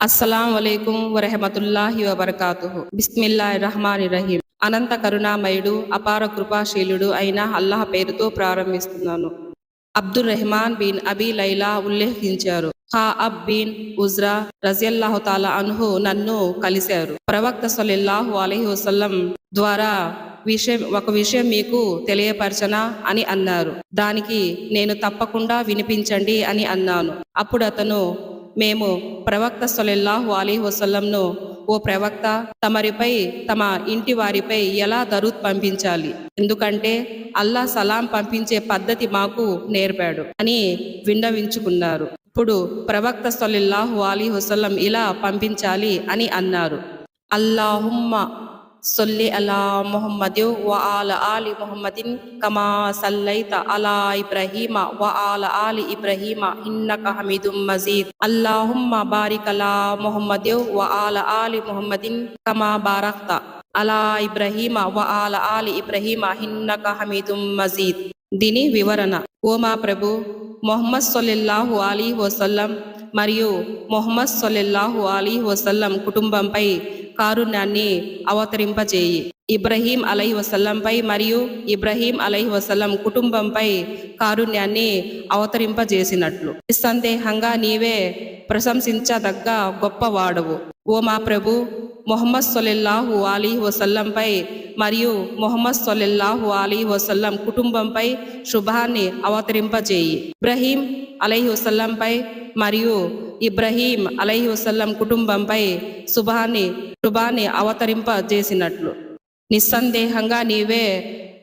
అస్సలం వలైకుం వరహమతుల్లాహి వరకాతు బిస్మిల్లా రహమాని రహీం అనంత కరుణామయుడు అపార కృపాశీలుడు అయిన అల్లాహ్ పేరుతో ప్రారంభిస్తున్నాను. Abdur Rahman bin Abi Laila ఉల్లేఖించారు. హా అబ్ బిన్ ఉజ్రా రజియల్లాహు తాలా అన్హు నన్ను కలిశారు. ప్రవక్త సల్లల్లాహు అలహి వసల్లం ద్వారా విషయం ఒక విషయం మీకు తెలియపరచనా అని అన్నారు. దానికి నేను తప్పకుండా వినిపించండి అని అన్నాను. అప్పుడు అతను మేము ప్రవక్త సొలెల్లాహు అలీ వసల్లంను ఓ ప్రవక్త తమరిపై తమ ఇంటి వారిపై ఎలా దరుత్ పంపించాలి? ఎందుకంటే అల్లా సలాం పంపించే పద్ధతి మాకు నేర్పాడు అని విన్నవించుకున్నారు. ఇప్పుడు ప్రవక్త సొలిల్లాహు అలీ వసల్లం ఇలా పంపించాలి అని అన్నారు. అల్లాహుమ్మ సొల్లి అలా మొహమ్మద్ వ ఆల ఆలి మొహమ్మదిన్ కమా సల్లైత అలా ఇబ్రహీమ వ ఆల ఆలి ఇబ్రహీమ ఇన్నక హమీదు మజీద్ అల్లాహుమ్మ బారిక్ అలా మొహమ్మద్ వ ఆల ఆలి మొహమ్మదిన్ కమా బారక్త అలా ఇబ్రహీమ వ ఆల ఆలి ఇబ్రహీమ హిన్నక హమీదు మజీద్ దీని వివరణ ఓ మా ప్రభు మొహమ్మద్ సొల్లిల్లాహు అలీ వసల్లం మరియు మొహమ్మద్ సొల్లెల్లాహు అలీ వసల్లం కుటుంబంపై కారుణ్యాన్ని అవతరింపజేయి. ఇబ్రహీం అలై వసల్లంపై మరియు ఇబ్రహీం అలై వసల్లం కుటుంబంపై కారుణ్యాన్ని అవతరింపజేసినట్లు. నిస్సందేహంగా నీవే ప్రశంసించదగ్గ గొప్పవాడవు. ఓ మా ప్రభు మొహమ్మద్ సొలెల్లాహు అలీ వసల్లంపై మరియు మొహమ్మద్ సొల్లెల్లాహు అలీ వసల్లం కుటుంబంపై శుభాన్ని అవతరింపజేయి. ఇబ్రహీం అలైహి వసల్లంపై మరియు ఇబ్రహీం అలైహి వసల్లం కుటుంబంపై శుభాన్ని శుభాన్ని అవతరింపజేసినట్లు. నిస్సందేహంగా నీవే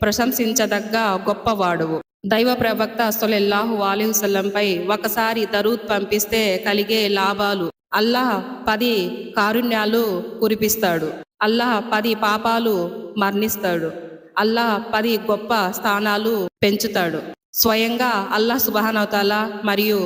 ప్రశంసించదగ్గ గొప్పవాడువు. దైవ ప్రవక్త సొలెల్లాహు అలీహుసల్లంపై ఒకసారి దరూద్ పంపిస్తే కలిగే లాభాలు అల్లాహ్ పది కారుణ్యాలు కురిపిస్తాడు. అల్లాహ్ పది పాపాలు మరణిస్తాడు. అల్లాహ్ పది గొప్ప స్థానాలు పెంచుతాడు. స్వయంగా అల్లాహ్ సుబహానవతాల మరియు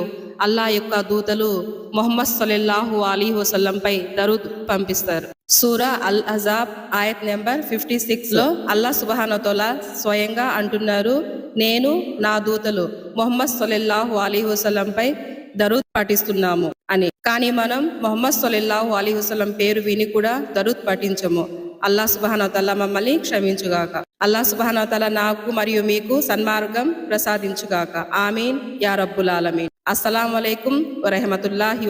అల్లా యొక్క దూతలు మొహమ్మద్ సొలెల్లాహు అలీ వసల్లంపై దరూద్ పంపిస్తారు. సూరా అల్ అజాబ్ ఆయత్ నెంబర్ ఫిఫ్టీ సిక్స్లో అల్లా సుబహానతోలా స్వయంగా అంటున్నారు నేను నా దూతలు మొహమ్మద్ సొలెల్లాహు అలీ వసల్లంపై దరూద్ పాటిస్తున్నాము అని. కానీ మనం మొహమ్మద్ సొలిల్లాహు అలీ వసల్లం పేరు విని కూడా దరూద్ పాటించము. అల్లా సుబహానవతల్లా మమ్మల్ని క్షమించుగాక. అల్లా సుబహానవతల నాకు మరియు మీకు సన్మార్గం ప్రసాదించుగాక. ఆమీన్. యా రబ్బుల్ ఆలమీన్. అస్సలం వలైకుం వరహమతుల్లాహి